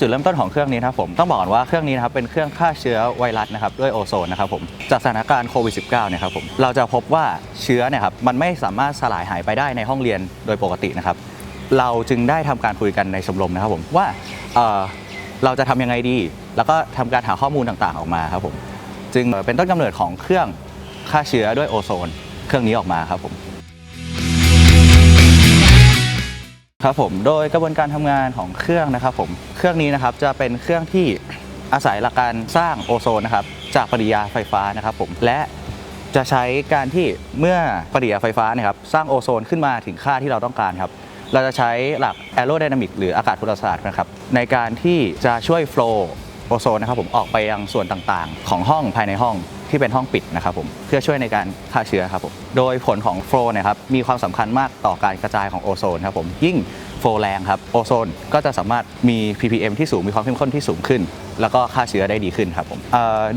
จุดเริ่มต้นของเครื่องนี้นะครับผมต้องบอกก่อนว่าเครื่องนี้นะครับเป็นเครื่องฆ่าเชื้อไวรัสนะครับด้วยโอโซนนะครับผมจากสถานการณ์โควิด -19 เนี่ยครับผมเราจะพบว่าเชื้อเนี่ยครับมันไม่สามารถสลายหายไปได้ในห้องเรียนโดยปกตินะครับเราจึงได้ทำการคุยกันในชมรมนะครับผมว่าเเราจะทำยังไงดี แล้วก็ทำการหาข้อมูลต่างๆออกมาครับผมจึงเป็นต้นกำเนิดของเครื่องฆ่าเชื้อด้วยโอโซน เครื่องนี้ออกมาครับผม ครับผมโดยกระบวนการทำงานของเครื่องนะครับผมเครื่องนี้นะครับจะเป็นเครื่องที่อาศัยหลักการสร้างโอโซนนะครับจากปฏิกิริยาไฟฟ้านะครับผมและจะใช้การที่เมื่อปฏิกิริยาไฟฟ้านะครับสร้างโอโซนขึ้นมาถึงค่าที่เราต้องการครับเราจะใช้หลักแอโร d y นามิกหรืออากาศพลศาสตร์นะครับในการที่จะช่วยโฟล์โอโซนนะครับผมออกไปยังส่วนต่างๆ ของห้องภายในห้อง ที่เป็นห้องปิดนะครับผมเพื่อช่วยในการฆ่าเชื้อครับผมโดยผลของโฟล์นะครับมีความสำคัญมากต่อการกระจายของโอโซนครับผมยิ่งโฟล์แรงครับโอโซนก็จะสามารถมี ppm ที่สูงมีความเข้มข้นที่สูงขึ้น แล้วก็ฆ่าเชื้อได้ดีขึ้นครับผม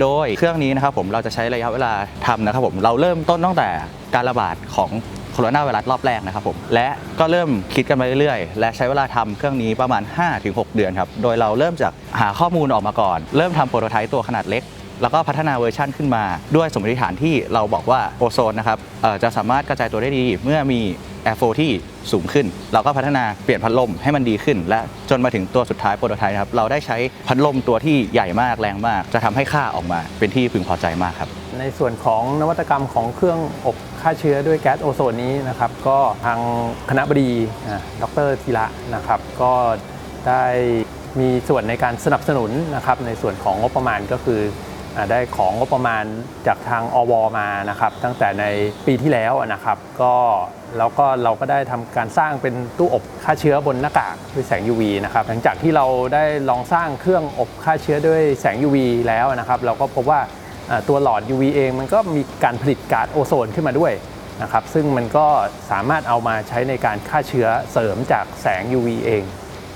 โดยเครื่องนี้นะครับผมเราจะใช้ระยะเวลาทำนะครับผมเราเริ่มต้นตั้งแต่การระบาดของโคโรนาไวรัสรอบแรกนะครับผมและก็เริ่มคิดกันมาเรื่อยๆ และใช้เวลาทำเครื่องนี้ประมาณ 5-6 เดือนครับ โดยเราเริ่มจากหาข้อมูลออกมาก่อน เริ่มทำโปรโตไทป์ตัวขนาดเล็ก แล้วก็พัฒนาเวอร์ชันขึ้นมาด้วยสมมติฐานที่เราบอกว่าโอโซนนะครับจะสามารถกระจายตัวได้ดีเมื่อมีแอร์โฟที่สูงขึ้น เราก็พัฒนาเปลี่ยนพัดลมให้มันดีขึ้น และจนมาถึงตัวสุดท้ายโปรโตไทป์นะครับเราได้ใช้พัดลมตัวที่ใหญ่มากแรงมาก จะทำให้ค่าออกมาเป็นที่พึงพอใจมากครับ ในส่วนของนวัตกรรมของเครื่องอบฆ่าเชื้อด้วยแก๊สโอโซนนี้นะครับก็ทางคณะบดีอ่าดรธีระนะครับก็ได้มีส่วนในการสนับสนุนนะครับในส่วนของงบประมาณก็คือ ได้ของงบประมาณจากทางอวมานะครับ ตั้งแต่ในปีที่แล้วนะครับ ก็แล้วก็เราก็ได้ทำการสร้างเป็นตู้อบฆ่าเชื้อบนหน้ากากด้วยแสง UV นะครับ หลังจากที่เราได้ลองสร้างเครื่องอบฆ่าเชื้อด้วยแสง UV แล้วนะครับ เราก็พบว่าอ่าตัวหลอด UV เองมันก็มีการผลิตก๊าซโอโซนขึ้นมาด้วยนะครับ ซึ่งมันก็สามารถเอามาใช้ในการฆ่าเชื้อเสริมจากแสง UV เอง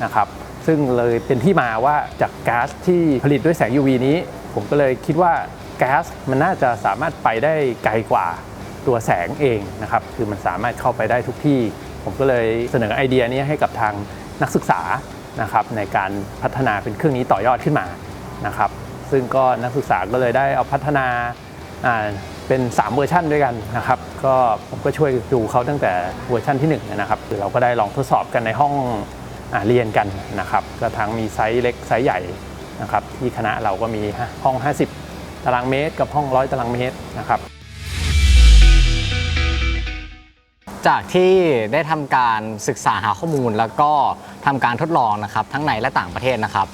นะครับซึ่งเลยเป็นที่มาว่าจากก๊าซที่ผลิตด้วยแสง UV นี้ ผมก็เลยคิดว่าแก๊าซมันน่าจะสามารถไปได้ไกลกว่าตัวแสงเองนะครับ คือมันสามารถเข้าไปได้ทุกที่ ผมก็เลยเสนอไอเดียนี้ให้กับทางนักศึกษานะครับในการพัฒนาเป็นเครื่องนี้ต่อยอดขึ้นมานะครับ ซึ่งก็นักศึกษาก็เลยได้เอาพัฒนาเป็น 3 เวอร์ชันด้วยกันนะครับ ก็ผมก็ช่วยดูเขาตั้งแต่เวอร์ชันที่1นะครับคือเราก็ได้ลองทดสอบกันในห้องอเรียนกันนะครับก็ทั้งมีไซส์เล็กไซส์ใหญ่ นะครับที่คณะเราก็มีห้อง 50 ตารางเมตร กับห้อง 100 ตารางเมตรนะครับ จากที่ได้ทำการศึกษาหาข้อมูลแล้วก็ทำการทดลองนะครับทั้งในและต่างประเทศนะครับ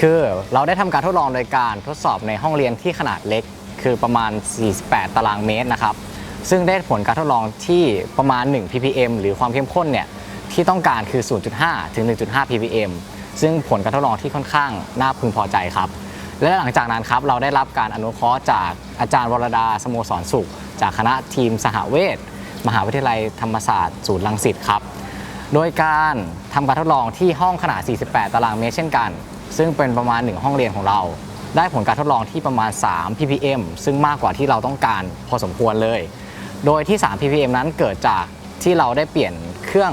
คือเราได้ทำการทดลองโดยการทดสอบในห้องเรียนที่ขนาดเล็ก คือประมาณ 48 ตารางเมตรนะครับ ซึ่งได้ผลการทดลองที่ประมาณ 1 ppm หรือความเข้มข้นเนี่ยที่ต้องการคือ 0.5 ถึง 1.5 ppm ซึ่งผลการทดลองที่ค่อนข้างน่าพึงพอใจครับ และหลังจากนั้นครับเราได้รับการอนุเคราะห์จากอาจารย์วรดาสโมสรสุข จากคณะทีมสหเวชมหาวิทยาลัยธรรมศาสตร์ศูนย์รังสิตครับ โดยการทำการทดลองที่ห้องขนาด 48 ตารางเมตรเช่นกัน ซึ่งเป็นประมาณ 1 ห้องเรียนของเรา ได้ผลการทดลองที่ประมาณ 3 ppm ซึ่งมากกว่าที่เราต้องการพอสมควรเลย โดยที่ 3 ppm นั้นเกิดจากที่เราได้เปลี่ยนเครื่อง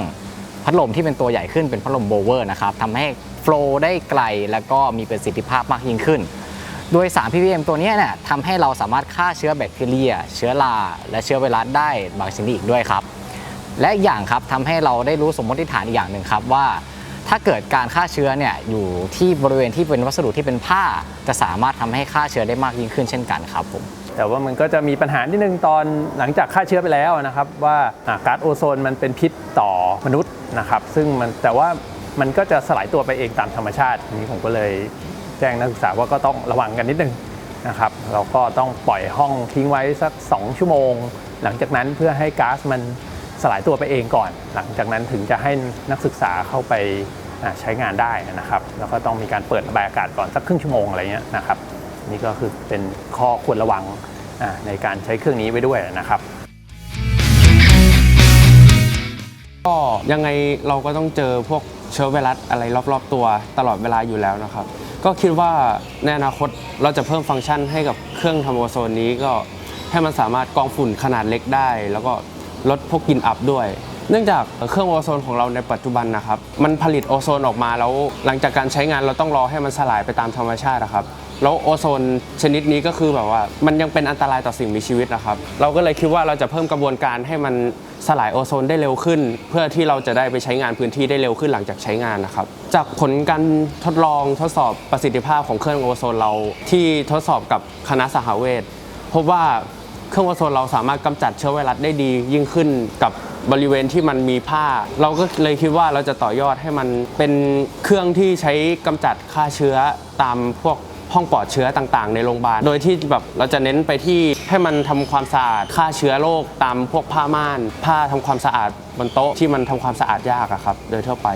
พัดลมที่เป็นตัวใหญ่ขึ้นเป็นพัดลมโบเวอร์นะครับทำให้ โฟล์ได้ไกลแล้วก็มีประสิทธิภาพมากยิ่งขึ้น โดย3 ppm ตัวนี้เนี่ยทำให้เราสามารถฆ่าเชื้อแบคทีเรีย เชื้อราและเชื้อไวรัสได้บางชนิดอีกด้วยครับ และอย่างครับทำให้เราได้รู้สมมติฐานอีกอย่างหนึ่งครับว่าถ้าเกิดการฆ่าเชื้อเนี่ยอยู่ที่บริเวณที่เป็นวัสดุที่เป็นผ้า จะสามารถทำให้ฆ่าเชื้อได้มากยิ่งขึ้นเช่นกันครับผมแต่ว่ามันก็จะมีปัญหาที่หนึ่งตอนหลังจากฆ่าเชื้อไปแล้วนะครับว่าอ่าก๊าซโอโซนมันเป็นพิษต่อมนุษย์นะครับ ซึ่งมันแต่ว่า มันก็จะสลายตัวไปเองตามธรรมชาตินี้ผมก็เลยแจ้งนักศึกษาว่าก็ต้องระวังกันนิดนึงนะครับเราก็ต้องปล่อยห้องทิ้งไว้สัก 2 ชั่วโมง หลังจากนั้นเพื่อให้ก๊าซมันสลายตัวไปเองก่อน หลังจากนั้นถึงจะให้นักศึกษาเข้าไปใช้งานได้นะครับ แล้วก็ต้องมีการเปิดระบายอากาศก่อนสักครึ่งชั่วโมงอะไรเงี้ยนะครับ นี่ก็คือเป็นข้อควรระวังในการใช้เครื่องนี้ไว้ด้วยนะครับก็ยังไงเราก็ต้องเจอพวก เชื้อไวรัสอะไรรอบๆ ตัวตลอดเวลาอยู่แล้วนะครับ ก็คิดว่าในอนาคตเราจะเพิ่มฟังก์ชันให้กับเครื่องทำโอโซนนี้ก็ให้มันสามารถกรองฝุ่นขนาดเล็กได้ แล้วก็ลดพวกกลิ่นอับด้วย เนื่องจากเครื่องโอโซนของเราในปัจจุบันนะครับ มันผลิตโอโซนออกมาแล้วหลังจากการใช้งานเราต้องรอให้มันสลายไปตามธรรมชาตินะครับ แล้วโอโซนชนิดนี้ก็คือแบบว่า มันยังเป็นอันตรายต่อสิ่งมีชีวิตนะครับ เราก็เลยคิดว่าเราจะเพิ่มกระบวนการให้มันสลายโอโซนได้เร็วขึ้น เพื่อที่เราจะได้ไปใช้งานพื้นที่ได้เร็วขึ้นหลังจากใช้งานนะครับ จากผลการทดลองทดสอบประสิทธิภาพของเครื่องโอโซนเราที่ทดสอบกับคณะสหเวชพบว่าเครื่องโอโซนเราสามารถกำจัดเชื้อไวรัสได้ดียิ่งขึ้นกับบริเวณที่มันมีผ้า เราก็เลยคิดว่าเราจะต่อยอดให้มันเป็นเครื่องที่ใช้กำจัดฆ่าเชื้อตามพวก ห้องปลอดเชื้อต่างๆ ในโรงพยาบาล โดยที่แบบเราจะเน้นไปที่ให้มันทำความสะอาดฆ่าเชื้อโรคตามพวกผ้าม่าน ผ้าทำความสะอาดบนโต๊ะที่มันทำความสะอาดยากอะครับ โดยทั่วไป